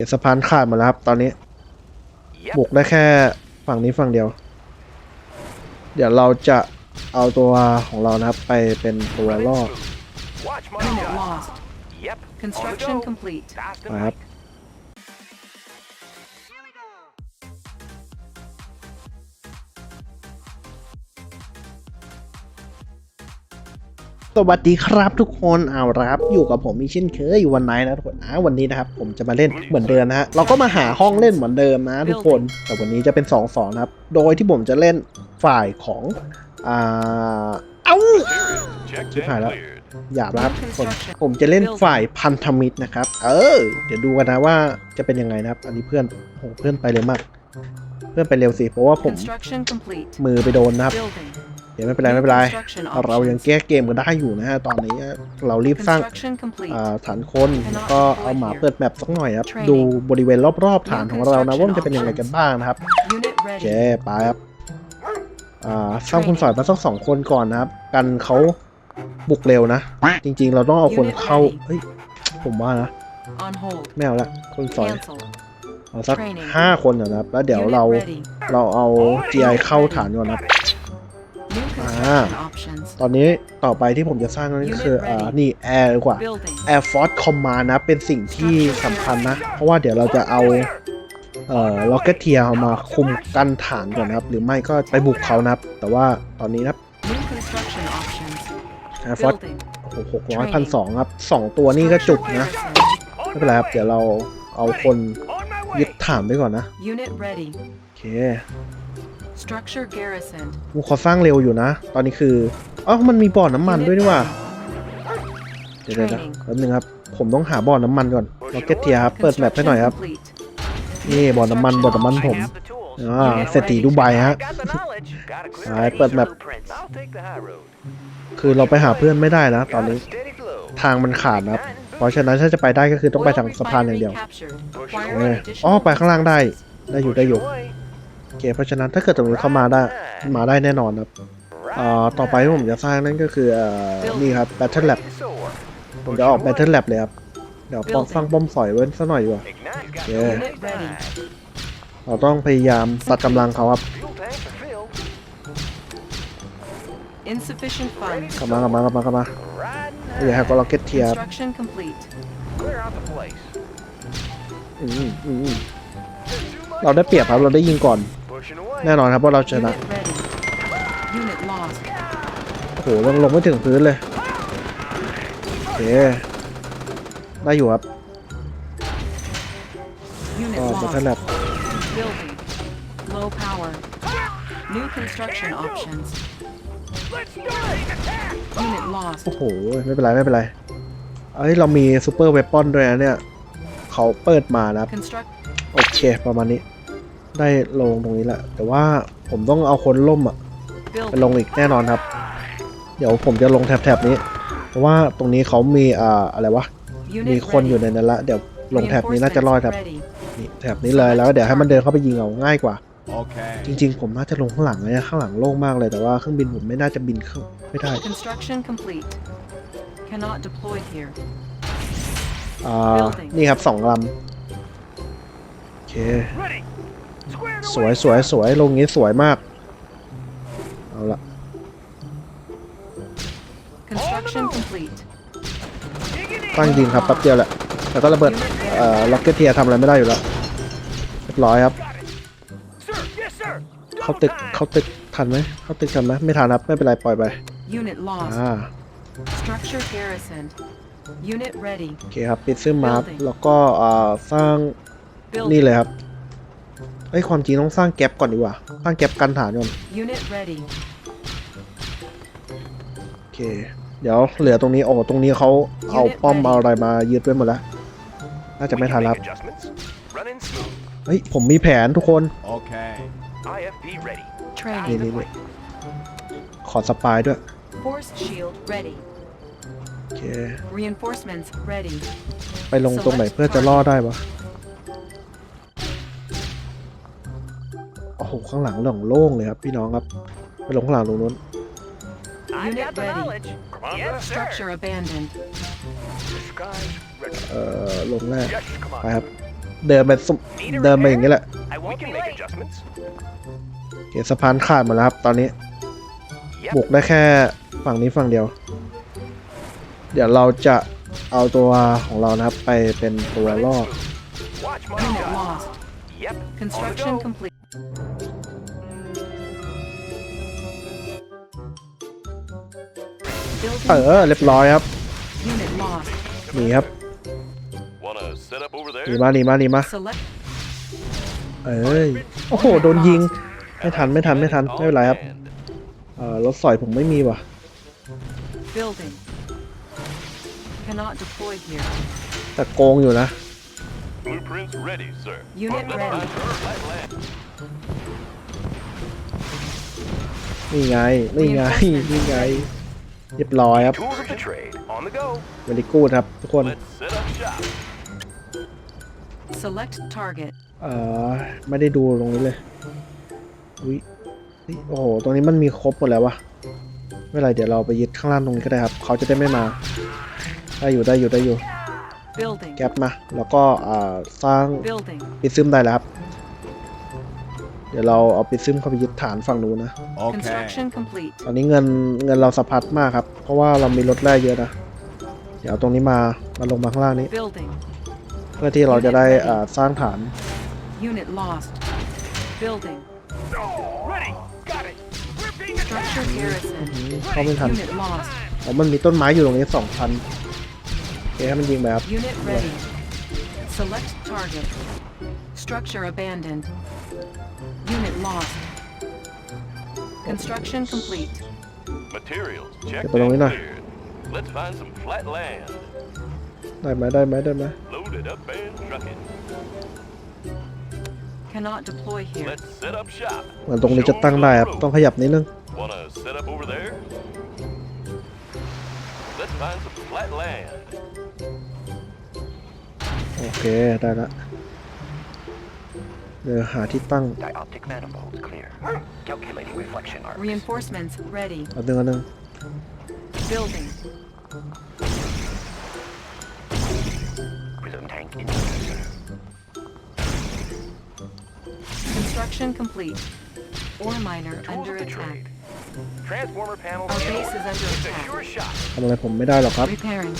เดี๋ยวสะพานขาดหมดแล้วครับ ตอนนี้ Yep. บุกได้แค่ฝั่งนี้ฝั่งเดียว เดี๋ยวเราจะเอาตัวของเรานะครับ ไปเป็นตัวล่อ Watch my Unit shot. lost. Yep. Construction On the go. complete. Fast and นะครับ สวัสดีครับทุกคนเอาละครับอยู่กับผมอีกเช่นเคยวันไหนนะทุกคนอ่าวันนี้นะครับผมจะมาเล่นเหมือนเดิมนะฮะเราก็มาหาห้องเล่นเหมือนเดิมนะทุกคนแต่วันนี้จะเป็น2อสองนะครับ โดยที่ผมจะเล่นฝ่ายของอ่าเอ้า Checked Chip and out. cleared. หยาบนะครับทุกคนผมจะเล่นฝ่ายพันธมิตรนะครับ เออ เดี๋ยวดูกันนะว่าจะเป็นยังไงนะครับ อันนี้เพื่อนโอ้โหเพื่อนไปเร็วมาก เพื่อนไปเร็วสิเพราะว่าผม Construction complete. มือไปโดนนะครับ Building. เดี๋ยวไม่เป็นไรไม่เป็นไร Construction เรายัง options. แก้เกมกันได้อยู่นะฮะตอนนี้เรารีบสร้าง Construction complete. อ่าฐานคนแล้วก็เอาหมาเปิดแมปสักหน่อยครับ ดูบริเวณรอบๆฐานของเรานะว่ามันจะเป็นยังไงกันบ้างนะครับ Unit โอเค ready. ไปครับอ่าสร้างคุณสอยมาสักสองคนก่อนนะครับ กันเขาบุกเร็วนะ จริงๆ เราต้องเอาคนเข้าเฮ้ยผมว่านะ On hold. ไม่เอาละคนสอย Cancel. เอาสักห้าคนก่อนนะครับแล้วเดี๋ยวเรา Unit ready. เราเอา GI เข้าฐานก่อนนะ ครับ New Ah. construction options. ตอนนี้ต่อไปที่ผมจะสร้างนั่นก็คือ Unit อ่า ready นี่แอร์ดีกว่า Building. Air Force Command นะ เป็นสิ่งที่สำคัญนะ เพราะว่าเดี๋ยวเราจะเอาเอ่อ Rocketeer มาคุมกันฐานก่อนนะครับ หรือไม่ก็ไปบุกเขานะครับ แต่ว่าตอนนี้นะครับ New construction options. Air Force Building. หกร้อยพันสองครับสองตัวนี่ก็จุกนะ Garrison. ไม่เป็นไรครับ เดี๋ยวเราเอาคน On my ยึด way. ฐานไปก่อนนะ Unit ready. โอเค Structure garrisoned. กูขอสร้างเร็วอยู่นะ ตอนนี้คืออ๋อมันมีบ่อน้ำมัน Unit ด้วยนี่หว่า ready. เดี๋ยวๆนะแป๊บนึงครับ ผมต้องหาบ่อน้ำมันก่อน Rocketeer ครับ เปิดแมปให้หน่อยครับ Construction complete. นี่บ่อน้ำมันบ่อน้ำมันผม I have the tools. อ่า เศรษฐีดูไบฮะ I got the knowledge. Got a clear อ่าเปิดแมป blueprints. I'll take the high road. คือเราไปหาเพื่อนไม่ได้นะตอน Got a นี้ steady flow. ทางมันขาดนะครับ เพราะฉะนั้นถ้าจะไปได้ก็คือต้องไปทางสะพานอย่างเดียว Oil refinery captured. เอ Acquiring ออ๋อ additional ไปข้างล่างได้ resources. ได้อยู่ได้อยู่ Push away. โอเคเพราะฉะนั้นถ้าเกิดตรงนี้เข้ามาได้มาได้แน่นอนครับอ่าต่อไปที่ผมจะสร้างนั่นก็คือเอ่อนี่ครับ Battle Lab Soar. ผมจะออก Battle Lab เลยครับ เดี๋ยวป้องสร้างป้อมสอยไว้สักหน่อยดีกว่า Ignite. Got Yeah. no Unit ready. time. เราต้องพยายามตัดกำลังเขาครับ Fuel tanks are filled. Insufficient funds. กลับมากลับมากลับมากลับมา Riding อย่าให้ก็ล็อกเก็ตเทียร์ Construction complete. Clear out the place. อืมอืมอืมเราได้เปรียบครับ เราได้ยิงก่อน Pushing away. แน่นอนครับว่าเราชนะ Unit ready. Unit lost. โอ้โหลงลงไม่ถึงพื้นเลยโอเคได้อยู่ครับ Unit ก็ lost. Battle Lab Building. Low power. New construction options. Let's start. Attack. Unit lost. โอ้โห ไม่เป็นไร ไม่เป็นไร เอ้ย เรามีซูเปอร์เวปอนด้วยนะเนี่ย เขาเปิดมานะครับ Construct. โอเค ประมาณนี้ ได้ลงตรงนี้แหละ แต่ว่าผมต้องเอาคนล่มอะไป Building. ลงอีกแน่นอนครับ เดี๋ยวผมจะลงแถบๆนี้ เพราะว่าตรงนี้เขามีอ่าอะไรวะ มี Unit คนอยู่ ready. ในนั้นละ เดี๋ยวลงแถบนี้น่าจะรอดครับ Reinforcements ready. นี่แถบนี้เลยแล้วเดี๋ยวให้มันเดินเข้าไปยิงเอาง่ายกว่า Okay. จริงๆ ผมน่าจะลงข้างหลังเลยนะข้างหลังโล่งมากเลยแต่ว่าเครื่องบินผมไม่น่าจะบินเข้าไม่ได้ Construction complete. Cannot deploy here. อ่านี่ครับสองลำโอเค Ready. Squared สวย away. สวยสวยลงนี้สวยมาก เอาละ Construction complete. Digging in. ตั้งยิงครับแป๊บเดียวแหละแล้วก็ระเบิดเอ่อล็อกเก็ตเทียทำอะไรไม่ได้อยู่แล้วเรียบร้อยครับ Sir. Yes, sir. เข้าตึกเข้าตึกทันไหมเข้าตึกทันไหมไม่ทันครับไม่เป็นไรปล่อยไป Unit lost. อ่า Structure garrisoned. Unit ready. โอเคครับปิดซึ่งมาร์แล้วก็อ่าสร้างนี่ Building. เลยครับ เอ้ยความจริงต้องสร้างแก๊ปก่อนดีกว่า สร้างแก๊ปกันฐานก่อน Unit ready. โอเค เดี๋ยวเหลือตรงนี้โอ้ตรงนี้เขาเอาป้อมเอาอะไรมายึดไว้หมดแล้ว น่าจะ We ไม่ can ทัน make ครับ adjustments. Running smooth. เฮ้ยผมมีแผนทุกคน Okay. IFB ready. นี่ Training. นี่นี่ขอสปายด้วย Force shield ready. โอเค Reinforcements ready. ไปลงตรงไหนเพื่อจะล่อได้ปะ โอ้โหข้างหลังหล่องโล่งเลยครับพี่น้องครับไปลงข้างหลังตรงนู้น I Unit got the ready. knowledge. Yes, sir. Structure abandoned. Disguise ready. เอ่อลงแรก Yes, come ไป on. ครับ เดินไปสุเดินไปอย่างนี้แหละ I won't we can make adjustments. เกียร์สะพานขาดหมดแล้วครับ ตอนนี้ Yep. บุกได้แค่ฝั่งนี้ฝั่งเดียว เดี๋ยวเราจะเอาตัวของเรานะครับ ไปเป็นตัวล่อ Watch my Unit dust. lost. Yep. Construction On the go. complete. เออเรียบร้อยครับ unit lost. หนีครับ Wanna set up over หนี there? มาหนีมาหนีมา Select เอ้ยโอ้โหโดนยิงไม่ทันไม่ทันไม่ทันไม่เป็นไรครับ On hand. เออรถสอยผมไม่มีว่ะ building. Cannot deploy here. แต่โกงอยู่นะ Blueprints ready, sir. Unit Let's ready. find her flat land. นี่ไงนี่ไงนี่ไง เรียบร้อยครับ Tools of the trade. On the go. เวลิกูดครับทุกคน Let's set up shop. Select target. เออไม่ได้ดูตรงนี้เลยอุ้ยเฮ้ยโอ้โห ตรงนี้มันมีครบหมดแล้ววะไม่เป็นไรเดี๋ยวเราไปยึดข้างล่างตรงนี้ก็ได้ครับ เขาจะได้ไม่มา ได้อยู่ได้อยู่ได้อยู่ Building. แก๊ปมา แล้วก็อ่าสร้าง Building. ปิดซึมได้แล้วครับ เดี๋ยวเราเอาปิดซึมเข้าไปยึดฐานฝั่งนู้นนะ Construction complete. ตอนนี้เงินเงินเราสะพัดมากครับ เพราะว่าเรามีรถแร่เยอะนะ เดี๋ยวเอาตรงนี้มามาลงมาข้างล่างนี้ Building. เพื่อที่เราจะได้อ่าสร้างฐาน Unit lost. Building. Ready. Got it. We're being Structure garrison. เข้าไม่ทัน Unit lost. อ๋อมันมีต้นไม้อยู่ตรงนี้สองพันโอเคให้มันยิงไปครับ Unit ready. Select target. Structure abandoned. Unit lost. Construction complete. Materials checked Ito lang and yun ah. cleared. Let's find some flat land. ได้ไหมได้ไหมได้ไหม Load it up and truck it. Cannot deploy here. Let's set up shop. เหมือนตรงนี้จะตั้งได้ครับต้องขยับนิดนึง Wanna set up over there? Let's find some flat land. โอเคได้ละ เดี๋ยวหาที่ตั้ง Dioptic manifold clear. Calculating reflection arcs. Reinforcements ready. เอาหนึ่งเอาหนึ่ง Building. Prism tank inverter. Construction complete. Ore miner Tools under of the attack. trade. Transformer panels Our in base order. is under It's a attack. sure shot. ทำอะไรผมไม่ได้หรอกครับ Repairing.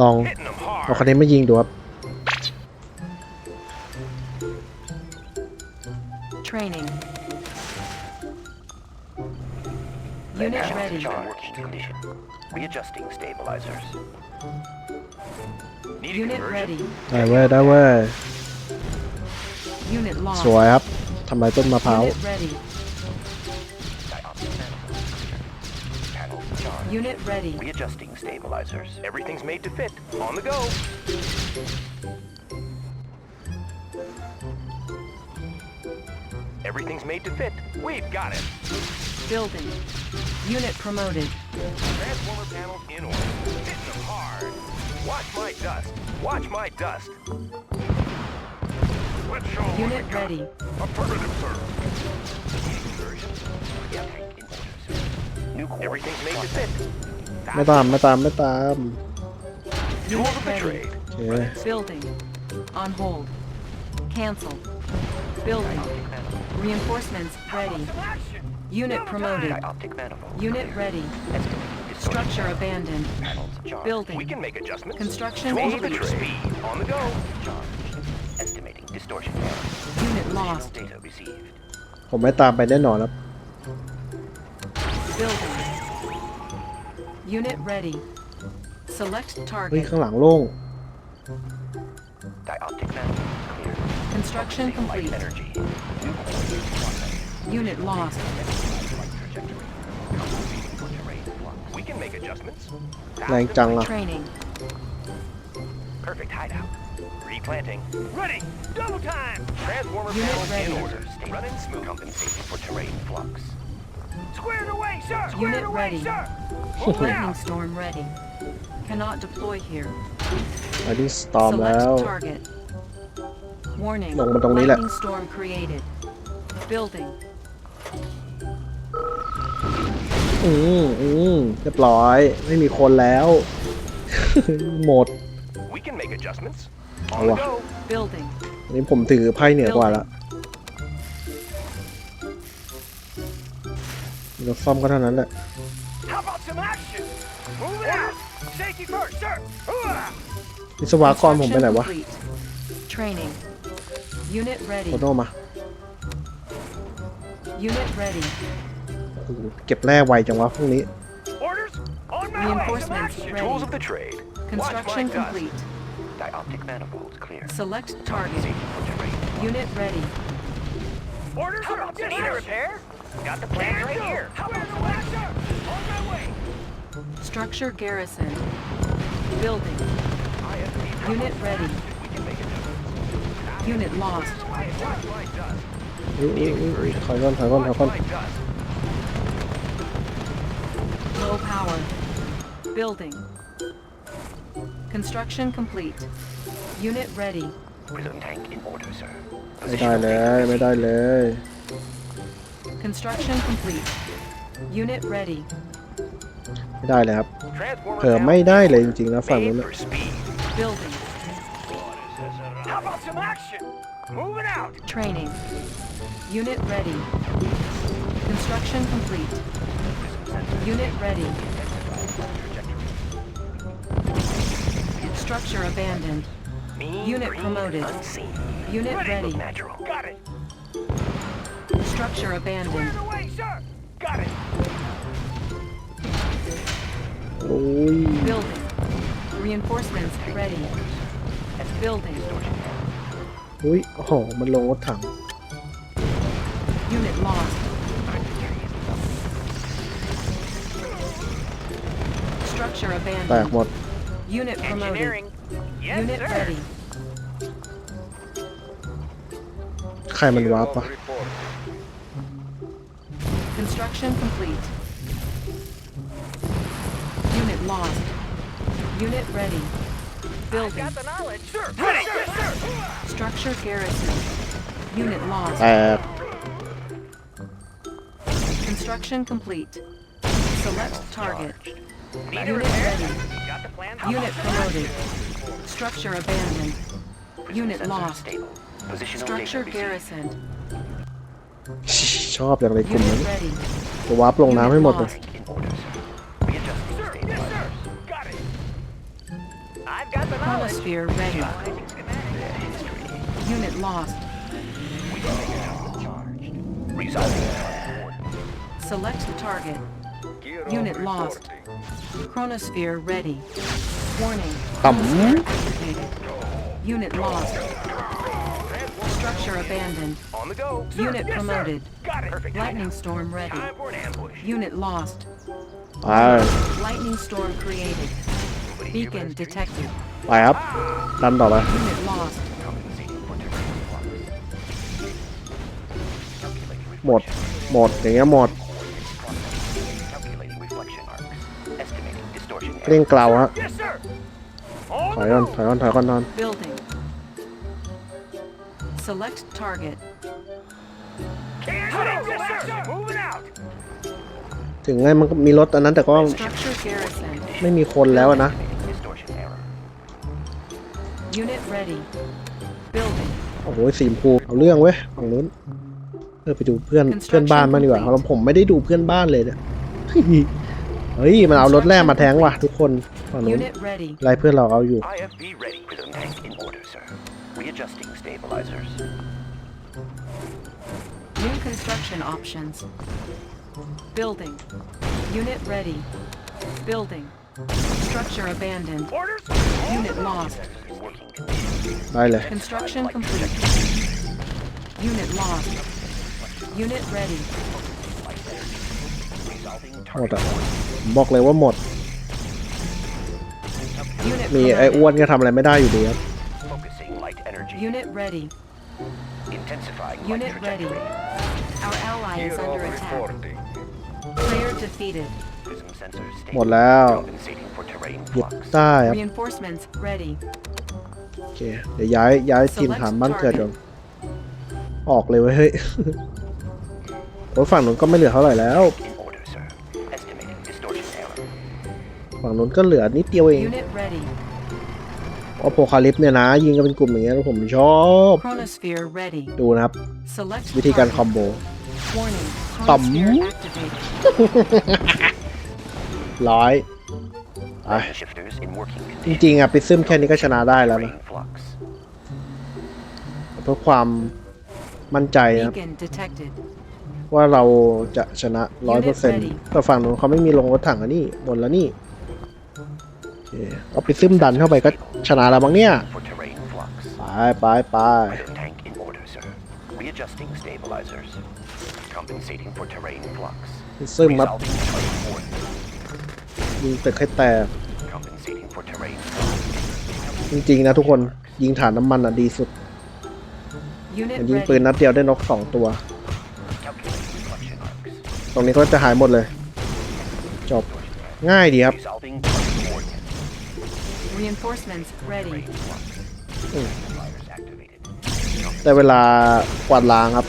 ลอง Hitting them เอาคัน hard. นี้มายิงดูครับ Training. Then Unit panels ready. in working condition. Readjusting stabilizers. Need a Unit conversion? ready. ได้เว้ยได้เว้ย Unit สวย lost. ครับทำลายต้นมะพร้าว Unit ready. Unit ready. Readjusting stabilizers. Everything's made to fit. On the go. Everything's made to fit. We've got it. Building. Unit promoted. Transformer panels in order. Hitting them hard. Watch my dust. Watch my dust. Let's show Unit ready. Affirmative, sir. Conversion. Everything's made to fit. ไม่ตามไม่ตามไม่ตาม Tools of the ready. trade. โอเค Building. On hold. Cancel. Building. Reinforcements ready. Unit promoted. Dioptic manifold. Unit clear. ready. Estimating distortion Structure error. abandoned. Panels charged. We Building. can make adjustments. Construction Tools of the complete. trade. On the go. Charged. Estimating distortion error. Unit Additional lost. data received. ผมไม่ตามไปแน่นอนครับ Building. Unit ready. Select เฮ้ย target. ข้างหลังโล่ง Dioptic manifold clear. Construction Focusing light complete. energy. New core. Quantum. Unit lost. Flight trajectory. Compensating for terrain flux. We can make adjustments. แรงจังอ่ะ Training. Perfect hideout. Replanting. Ready. Double time. Transformer Unit panels ready. in order. Running smooth. Compensating for terrain flux. Squared away, sir. Unit ready. Move Lightning out. storm ready. Cannot deploy here. ไปที่สตอมแล้ว Select target. Warning. ลงมาตรงนี้แหละ Lightning storm created. Building. อืมอืมเรียบร้อย ไม่มีคนแล้ว หมด We can make adjustments. Oh, On the wow. go. Building. อันนี้ผมถือไพ่เหนือกว่าละ เราซ่อมก็เท่านั้นแหละ How about some action? Move it out. Safety first, sir. Hooah! วิศวกรผมไปไหนวะ complete. Training. Unit โค ready. โนมา Unit ready. โอ้โหเก็บแร่ไวจังวะพวกนี้ Orders on my way. Some Reinforcements action. ready. Tools of the trade. Construction Watch my dust. complete. Dioptic manifolds clear. Select target. Safety for terrain. Unit ready. Orders How about this? Need a repair? Got the plan right here. How about some action? On my way. Structure garrison. Building. Unit ready. We can make it. Unit lost. Watch my dust. อุ๊ยอุ๊ยอุ๊ยถอยก่อนถอยก่อนถอย Watch ก่อน my dust. Low power. Building. Construction complete. Unit ready. Prism tank in order, sir. ไม่ได้เลยไม่ได้เลย Construction complete. Unit ready. ไม่ได้เลยครับ Transformer เผลอ panel ไม่ได้เลยจริงๆนะฝั่งนู้น made นะ for speed. Building. How about some action? Move it out. Training. Unit ready. Construction complete. Unit ready. Structure abandoned. Mean, Unit green, promoted. Unseen. Unit ready. Natural. Got it. Structure abandoned. Cleared away, sir. Got it. โอ้ย Building. Reinforcements ready. Building. อุ้ยโอ้โหมันลงรถถัง Unit lost. Structure แตก abandoned. หมด Unit promoted. Engineering. Yes, Unit sir. ready. ใครมันวาร์ปปะ Construction complete. Unit lost. Unit ready. Building. I've got the knowledge. Sure. Ready. Sure, sure. Structure garrison. Unit lost. Uh. Construction complete. Select target. Need Unit ready. Unit promoted. Structure abandoned. Unit lost. Structure garrisoned. ชอบอย่างไรกลุ่ม Unit นั้น ready. จะวาร์ปลงน้ำให้หมดเลย Tank in order, sir. Readjusting Sir, yes, stabilizers. sir. Got it. I've got the knowledge. Chronosphere ready. Unit lost. Charged. Resolving. Select target. Unit lost. Chronosphere ready. Warning. ต่ Activated. Unit lost. Structure abandoned. On the go. Sir, Unit yes, sir. promoted. Got it. Perfect. Lightning storm ready. Time for an ambush. Unit lost. ำไป Lightning storm created. Beacon detected. ไปครับดันต่อไป Unit lost. Compensating for terrain flux. Calculating หมด Select target. Can't do. Yes, sir. Moving out. ถึงไงมันก็มีรถอันนั้นแต่ก็ Structure garrisoned. ไม่มีคนแล้วอะนะ Estimating distortion error. Unit ready. Building. โอ้โหสีมพูเอาเรื่องเว้ยฝั่งนู้นเออไปดูเพื่อน Construction เพื่อนบ้านมางดีกว่า complete เราผมไม่ได้ดูเพื่อนบ้านเลยเนี่ย เฮ้ย มันเอารถแรกมาแทงว่ะทุกคนฝั่งนู้น Unit ready. ไล่เพื่อนเราเอาอยู่ IFB ready. Prism tank in order, sir. Readjusting stabilizers. New construction options. Building. Unit ready. Building. Structure abandoned. Orders. Unit lost. In working condition. ได้เลย Construction complete. Unit lost. Unit ready. Resolving หมด target. อ่ะผมบอกเลยว่าหมด Unit มีไอ้ promoted. อ้วนก็ทำอะไรไม่ได้อยู่ดีครับ Focusing light energy. Unit ready. Intensifying light Unit ready. trajectory. Our ally is under attack. Player defeated. Prism sensors หมด stable. แล้ว Compensating for terrain หยุด flux. ได้ครับ Reinforcements ready. โอเค เดี๋ยวย้ายย้ายถิ่นฐานบ้านเกิดก่อนออกเลยเว้ยเฮ้ย โอ้ยฝั่งนู้นก็ไม่เหลือเท่าไหร่แล้ว In order, sir. Estimating ฝั่งนู้นก็เหลือนิดเดียวเอง Unit ready. อโพคาลิปเนี่ยนะ ยิงกันเป็นกลุ่มอย่างเงี้ยผมชอบ Chronosphere ready. ดูนะครับ Select วิธีการคอ target. มโบ Warning. Tầm. Chronosphere activated. ร้อยไป Lane shifters in working จ condition. ริงๆอะปิซึมแค่นี้ก็ชนะได้แล้วนะ Terrain flux. เพื่อความมั่นใจนะครับ Beacon detected. ว่าเราจะชนะร้อยเปอร์เซ็นต์แต่ฝั่งนู้นเขาไม่มีลงรถถังอันนี้หมดแล้วนี่โอเคเอาปิซึมดันเข้าไปก็ ชนะแล้วมั้งเนี่ย For terrain flux. ไปไปไป Iron tank in order, sir. Readjusting stabilizers. Compensating for terrain flux. ปิซึมครับ Resolving terrain force. ยิงตึกให้แตก Compensating for terrain flux. จริงๆนะทุกคนยิงฐานน้ำมันอะดีสุด Unit ยิงปืน ready. นัดเดียวได้นกสองตัว Calculating reflection arcs. ตรงนี้ก็จะหายหมดเลย จบ ง่ายดีครับ Resolving terrain force. Reinforcements ready. Terrain flux. Stabilizers activated. แต่เวลากวาดล้างครับ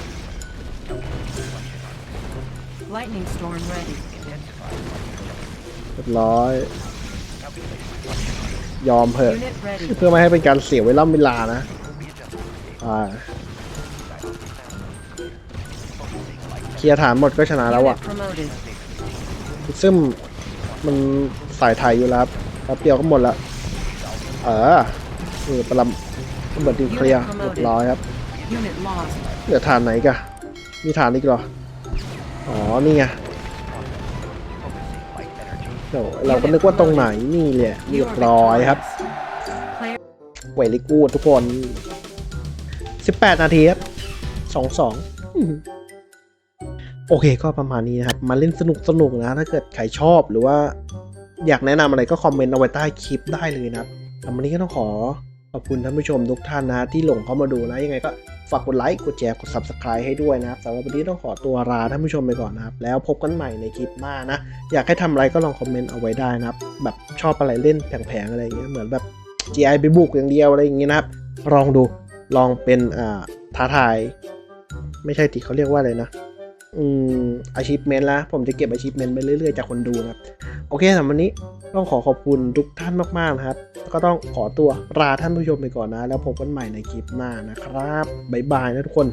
Lightning storm ready. Intensify. เรียบร้อย ยอมเถอะ Unit ready. เพื่อไม่ให้เป็นการเสียเวลาเวลานะ Readjusting อ่าเคลียร์ฐานหมดก็ชนะแล้วอะ Unit promoted. ซึ่งมันสายไทยอยู่แล้วครับแป๊บเดียวก็หมดละ เออนี่ประลำระเบิดดิวเคลียร์เรียบร้อยครับ Unit lost. เหลือฐานไหนกะมีฐานอีกเหรอ อ๋อ นี่ไง light energy. เดี๋ยวเราก็นึกว่าตรงไหนนี่แหละเรีย You บ are ร้อยครับ victorious. Player เวลิกูดทุกคน 18 นาทีครับ2 2โอเคก็ประมาณนี้นะครับ มาเล่นสนุกสนุกๆนะ ถ้าเกิดใครชอบหรือว่า อยากแนะนำอะไรก็คอมเมนต์เอาไว้ใต้คลิปได้เลยนะครับ สำหรับวันนี้ก็ต้องขอขอบคุณท่านผู้ชมทุกท่านนะที่หลงเข้ามาดูนะยังไงก็ฝากกดไลค์กดแชร์กด subscribe ให้ด้วยนะครับสำหรับวันนี้ต้องขอตัวลาท่านผู้ชมไปก่อนนะครับ แล้วพบกันใหม่ในคลิปหน้านะ อยากให้ทำอะไรก็ลองคอมเมนต์เอาไว้ได้นะครับ แบบชอบอะไรเล่นแผงๆอะไรอย่างเงี้ยเหมือนแบบ GI ไปบุกอย่างเดียวอะไรอย่างเงี้ยนะครับ ลองดูลองเป็นอ่าท้าทาย ไม่ใช่ที่เขาเรียกว่าอะไรนะ อืม achievement ละผมจะเก็บ achievement ไปเรื่อยๆจากคนดูนะครับ โอเคสำหรับวันนี้ต้องขอขอบคุณทุกท่านมากๆนะครับ ก็ต้องขอตัวลาท่านผู้ชมไปก่อนนะ แล้วพบกันใหม่ในคลิปหน้านะครับ บ๊ายบายนะทุกคน